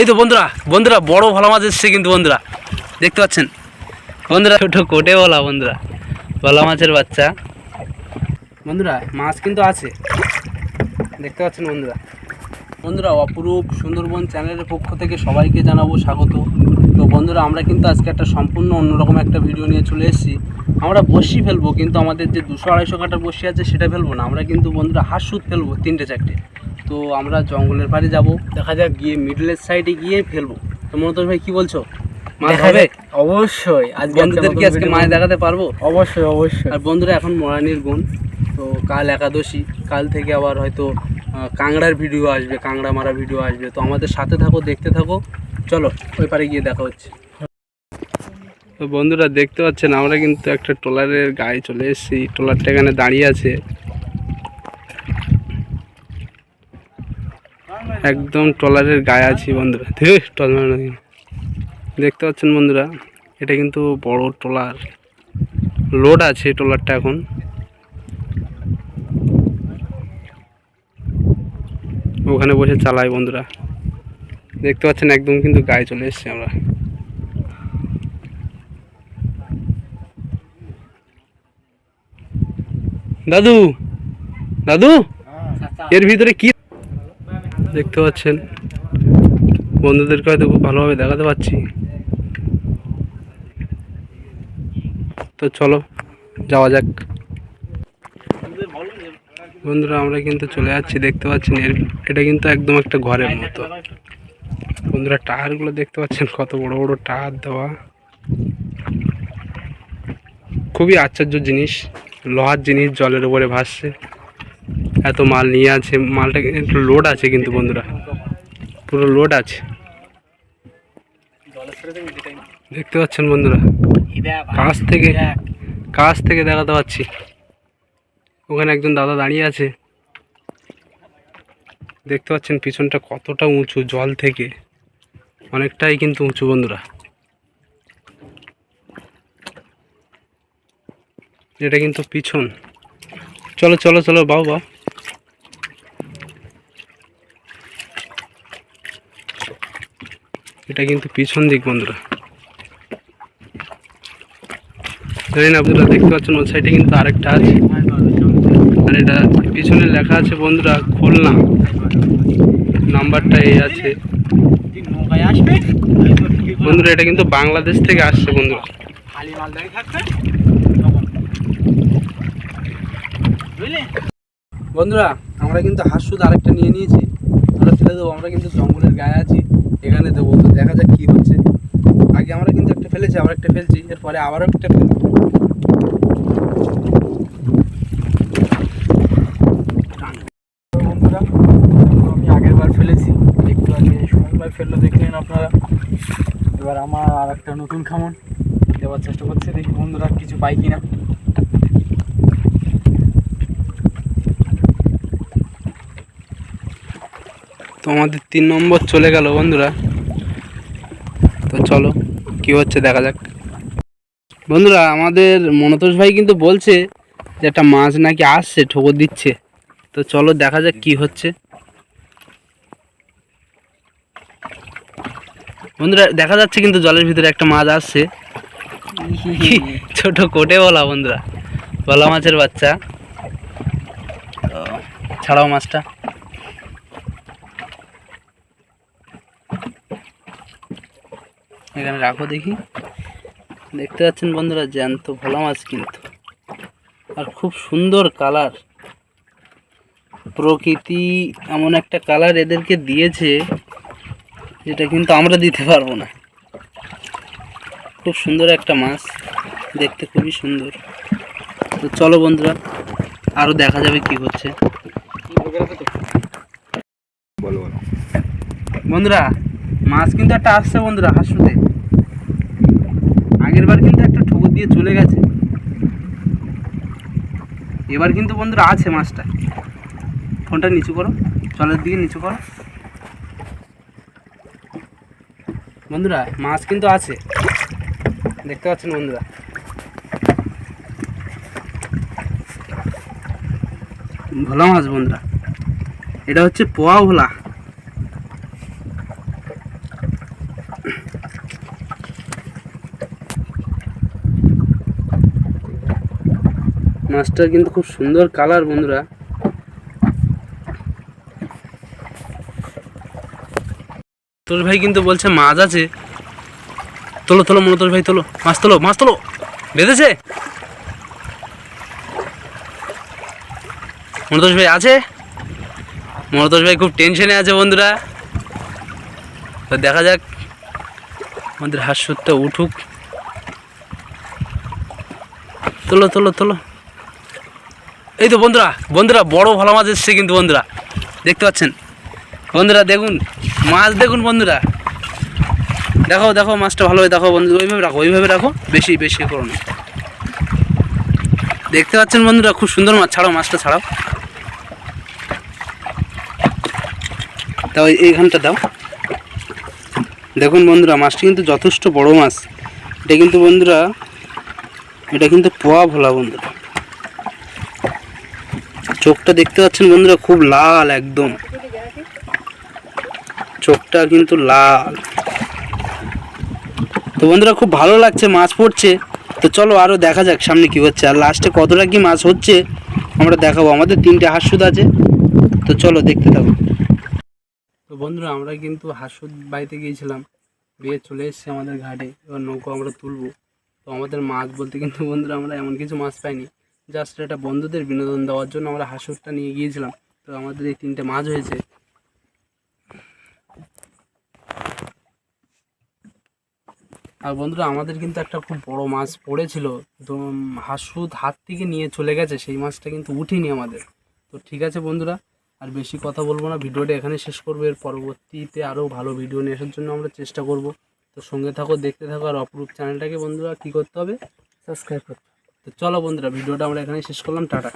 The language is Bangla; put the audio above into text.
এই তো বন্ধুরা বন্ধুরা, বড় ভালো মাছ এসছে কিন্তু বন্ধুরা। দেখতে পাচ্ছেন? বন্ধুরা ছোট কোটে বলা বন্ধুরা, ভোলা মাছের বাচ্চা। বন্ধুরা, মাছ কিন্তু আছে। দেখতে পাচ্ছেন বন্ধুরা? বন্ধুরা, অপরূপ সুন্দরবন চ্যানেলের পক্ষ থেকে সবাইকে জানাব স্বাগত। তো বন্ধুরা, আমরা কিন্তু আজকে একটা সম্পূর্ণ অন্যরকম একটা ভিডিও নিয়ে চলে এসেছি। আমরা বসি ফেলব, কিন্তু আমাদের যে দুশো আড়াইশো কাটার বসি আছে, সেটা ফেলব না। আমরা কিন্তু বন্ধুরা হাঁস সুদ ফেলব তিনটে চারটে। তো আমরা জঙ্গলের পাড়ে যাব। দেখা যাক গিয়ে মিডলের সাইডে গিয়ে ফেলব। তো মনোতোষ ভাই কি বলছো? মাছ হবে? অবশ্যই আজকে বন্ধুদেরকে আজকে মাছ দেখাতে পারব? অবশ্যই অবশ্যই। আর বন্ধুরা এখন মরানির গুণ তো কাল একাদশী। কাল থেকে আবার হয়তো কাংড়ার ভিডিও আসবে কাংড়া মারা ভিডিও আসবে। তো আমাদের সাথে থাকো দেখতে থাকো। চলো ওই পারে গিয়ে দেখা হচ্ছে। তো বন্ধুরা দেখতে পাচ্ছেন আমরা কিন্তু একটা ট্রলারের গায়ে চলে এসেছি। ট্রলারটা এখানে দাঁড়িয়ে আছে। একদম ট্রলারের গায়ে আছি বন্ধুরা। ধুর, ট্রলার দেখতে পাচ্ছেন বন্ধুরা এটা কিন্তু বড় ট্রলার। লোড আছে ট্রলারটা এখন। ওখানে বসে চালাই বন্ধুরা। দেখতে পাচ্ছেন একদম কিন্তু গায়ে চলে এসেছি আমরা। দাদু দাদু এর ভিতরে কি দেখতে পাচ্ছেন। বন্ধুদেরকে হয়তো খুব ভালোভাবে দেখাতে পাচ্ছি। তো চলো, যাওয়া যাক। বন্ধুরা, আমরা কিন্তু চলে যাচ্ছি, দেখতে পাচ্ছেন, এর এটা কিন্তু একদম একটা ঘরের মতো। বন্ধুরা, টায়ারগুলো দেখতে পাচ্ছেন, কত বড় বড় টায়ার দেওয়া। খুবই আশ্চর্য জিনিস, লোহার জিনিস জলের উপরে ভাসছে। এত মাল নিয়ে আছে মালটা একটু লোড আছে কিন্তু বন্ধুরা। পুরো লোড আছে। দেখতে পাচ্ছেন বন্ধুরা? কাছ থেকে কাছ থেকে দেখাতে পাচ্ছি। ওখানে একজন দাদা দাঁড়িয়ে আছে। দেখতে পাচ্ছেন পিছনটা কতটা উঁচু জল থেকে। অনেকটাই কিন্তু উঁচু বন্ধুরা। এটা কিন্তু পিছন। চলো চলো চলো বাউ বাউ এটা কিন্তু পিছন দিক, বন্ধুরা। জানি না আপনারা দেখতে পাচ্ছেন, ওই সাইডে কিন্তু আরেকটা আছে। আর এটা পিছনে লেখা আছে, বন্ধুরা, খুলনা। নাম্বারটা এই আছে। বন্ধুরা, এটা কিন্তু বাংলাদেশ থেকে আসছে, বন্ধুরা। বন্ধুরা, আমরা কিন্তু হাঁসুদ আরেকটা নিয়ে নিয়েছি। আমরা ফেলে দেবো, আমরা কিন্তু জঙ্গলের গায়ে আছি, এখানে দেবো। তো দেখা যাক কী হচ্ছে। আগে আমরা কিন্তু একটা ফেলেছি, আবার একটা ফেলছি, এরপরে আবারও একটা ফেলব। বন্ধুরা, আমি ফেলেছি, একটু আগে আপনারা। এবার আমার আর একটা নতুন খামন, দেওয়ার চেষ্টা করছে, দেখি বন্ধুরা কিছু পাই কিনা। আমাদের তিন নম্বর চলে গেল বন্ধুরা। তো চলো, কি হচ্ছে দেখা যাক। বন্ধুরা, আমাদের মনতোষ ভাই কিন্তু বলছে যে একটা মাছ নাকি আসছে, ঠোকর দিচ্ছে। তো চলো দেখা যাক কি হচ্ছে। বন্ধুরা, দেখা যাচ্ছে কিন্তু জলের ভিতরে একটা মাছ আসছে। ছোট কোটে বলা বন্ধুরা, বলা মাছের বাচ্চা। ছাড়াও মাছটা। এখানে রাখো দেখি। দেখতে পাচ্ছেন বন্ধুরা, জ্যান্ত ভোলা মাছ কিন্তু। আর খুব সুন্দর কালার। প্রকৃতি এমন একটা কালার এদেরকে দিয়েছে, যেটা কিন্তু আমরা দিতে পারব না। খুব সুন্দর একটা মাছ, দেখতে খুবই সুন্দর। তো চলো বন্ধুরা আরও দেখা যাবে কি হচ্ছে। বন্ধুরা, মাছ কিন্তু একটা আসছে বন্ধুরা হাসুতে। আগের বার কিন্তু একটা ঠুকুর দিয়ে চলে গেছে। এবার কিন্তু বন্ধুরা আছে মাছটা। ফোনটা নিচু করো, জলের দিকে নিচু করো। বন্ধুরা, মাছ কিন্তু আছে। দেখতে পাচ্ছেন বন্ধুরা? ভোলা মাছ বন্ধুরা। এটা হচ্ছে পোয়া ভোলা। মাছটার কিন্তু খুব সুন্দর কালার, বন্ধুরা। তোর ভাই কিন্তু বলছে মাছ আছে। তোলো তোলো মনোতোষ ভাই, তোলো। মাছ তোলো মাছ তোলো। বেঁধেছে? মনোতোষ ভাই আছে? মনোতোষ ভাই খুব টেনশনে আছে, বন্ধুরা। তো দেখা যাক আমাদের হাস্যটা উঠুক। তোলো তোলো তোলো। এই তো বন্ধুরা বন্ধুরা, বড় ভালো মাছ এসছে কিন্তু বন্ধুরা। দেখতে পাচ্ছেন? বন্ধুরা, দেখুন, মাছ দেখুন বন্ধুরা। দেখো দেখো মাছটা ভালোভাবে দেখো বন্ধু ওইভাবে রাখো ওইভাবে রাখো, বেশি বেশি করো না। দেখতে পাচ্ছেন বন্ধুরা, খুব সুন্দর মাছ, ছাড়াও মাছটা, ছাড়াও। তাও এই- এইখানটা দাও। দেখুন বন্ধুরা, মাছটা কিন্তু যথেষ্ট বড় মাছ। এটা কিন্তু বন্ধুরা, এটা কিন্তু পোয়া ভোলা বন্ধুরা। চোখটা দেখতে পাচ্ছেন বন্ধুরা, খুব লাল একদম। চোখটা কিন্তু লাল। তো বন্ধুরা, খুব ভালো লাগছে মাছ পড়ছে। তো চলো আরও দেখা যাক সামনে কি হচ্ছে। আর লাস্টে কতটা কি মাছ হচ্ছে, আমরা দেখাবো। আমাদের তিনটে হাঁসুদ আছে। তো চলো দেখতে থাকো। তো বন্ধুরা, আমরা কিন্তু হাঁসুদ বাড়িতে গিয়েছিলাম। বিয়ে চলে এসেছে আমাদের ঘাটে। এবার নৌকো আমরা তুলবো। তো আমাদের মাছ বলতে কিন্তু বন্ধুরা, আমরা এমন কিছু মাছ পাইনি। জাস্ট এটা বন্ধুদের বিনোদন দেওয়ার জন্য আমরা হাঁসুরটা নিয়ে গিয়েছিলাম। তো আমাদের এই তিনটে মাছ হয়েছে। আর বন্ধুরা, আমাদের কিন্তু একটা খুব বড় মাছ পড়েছিল। তো হাসুদ হাত থেকে নিয়ে চলে গেছে, সেই মাছটা কিন্তু উঠিনি আমাদের। তো ঠিক আছে বন্ধুরা, আর বেশি কথা বলব না। ভিডিওটা এখানে শেষ করব। এর পরবর্তীতে আরও ভালো ভিডিও নিয়ে আসার জন্য আমরা চেষ্টা করব। তো সঙ্গে থাকো, দেখতে থাকো, আর অপরূপ চ্যানেলটাকে বন্ধুরা কী করতে হবে? সাবস্ক্রাইব করতে চলো বন্ধুরা ভিডিওটা আমরা এখানে শেষ করলাম টাটা।